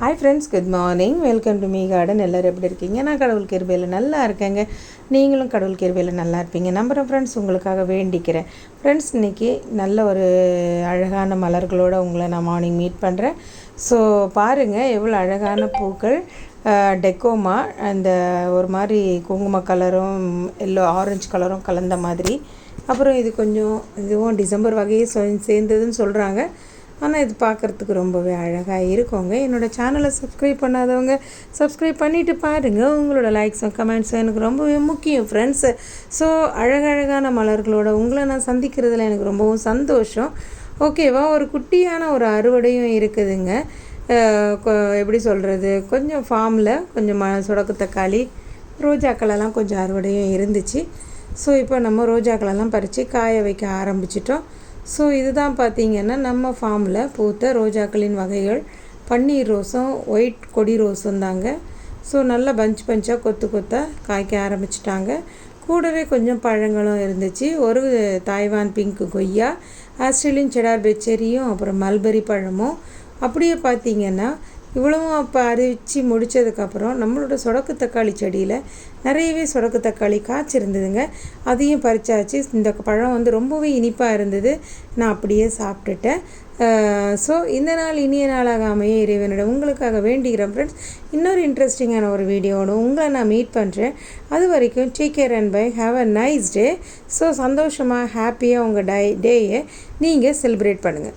Hi friends good morning welcome to me garden எல்லோரும் எப்படி இருக்கீங்க? நான் கடவுள் கிருபையில் நல்லா இருக்கேங்க. நீங்களும் கடவுள் கிருபையில் நல்லா இருப்பீங்க. நம்புகிறேன் ஃப்ரெண்ட்ஸ் உங்களுக்காக வேண்டிக்கிறேன். ஃப்ரெண்ட்ஸ் இன்றைக்கி நல்ல ஒரு அழகான மலர்களோடு உங்களை நான் மார்னிங் மீட் பண்ணுறேன் ஸோ பாருங்கள் எவ்வளோ அழகான பூக்கள் டெக்கோமா அந்த ஒரு மாதிரி குங்கும கலரும் எல்லோ ஆரஞ்சு கலரும் கலந்த மாதிரி. அப்புறம் இது கொஞ்சம் இதுவும் டிசம்பர் வகையை சேர்ந்ததுன்னு சொல்கிறாங்க ஆனால் இது பார்க்குறதுக்கு ரொம்பவே அழகாக இருக்குங்க. என்னோடய சேனலை சப்ஸ்கிரைப் பண்ணாதவங்க சப்ஸ்கிரைப் பண்ணிவிட்டு பாருங்கள் உங்களோட லைக்ஸும் கமெண்ட்ஸும் எனக்கு ரொம்பவே முக்கியம் ஃப்ரெண்ட்ஸு ஸோ அழகழகான மலர்களோட உங்களை நான் சந்திக்கிறதுல எனக்கு ரொம்பவும் சந்தோஷம். ஓகேவா ஒரு குட்டியான ஒரு அறுவடையும் இருக்குதுங்க. எப்படி சொல்கிறது கொஞ்சம் ஃபார்மில் கொஞ்சம் ம சுடக்கு தக்காளி ரோஜாக்களெல்லாம் கொஞ்சம் அறுவடையும் இருந்துச்சு. ஸோ இப்போ நம்ம ரோஜாக்களெல்லாம் பறித்து காய வைக்க ஆரம்பிச்சிட்டோம். ஸோ இதுதான் பார்த்திங்கன்னா நம்ம ஃபார்மில் பூத்த ரோஜாக்களின் வகைகள். பன்னீர் ரோஸும் ஒயிட் கொடி ரோஸும் தாங்க. ஸோ நல்லா பஞ்ச் பஞ்சாக கொத்து கொத்தாக காய்க்க ஆரம்பிச்சிட்டாங்க. கூடவே கொஞ்சம் பழங்களும் இருந்துச்சு. ஒரு தாய்வான் பிங்க் கொய்யா ஆஸ்திரேலியன் செடார் பெச்செரியும் அப்புறம் மல்பரி பழமும். அப்படியே பார்த்திங்கன்னா இவ்வளவும் அப்போ அறிவித்து முடித்ததுக்கப்புறம் நம்மளோட சொடக்கு தக்காளி செடியில் நிறையவே சொடக்கு தக்காளி காய்ச்சிருந்ததுங்க அதையும் பறிச்சாச்சு. இந்த பழம் வந்து ரொம்பவே இனிப்பாக இருந்தது. நான் அப்படியே சாப்பிட்டுட்டேன். ஸோ இந்த நாள் இனிய நாளாக அமைய இறைவனிடம் உங்களுக்காக வேண்டிக்கிறேன் ஃப்ரெண்ட்ஸ் இன்னொரு இன்ட்ரெஸ்டிங்கான ஒரு வீடியோவோட உங்களை நான் மீட் பண்ணுறேன் அது வரைக்கும் take care and bye have a nice day so சந்தோஷமாக ஹாப்பியாக உங்கள் டை டேயை நீங்கள் செலிப்ரேட் பண்ணுங்கள்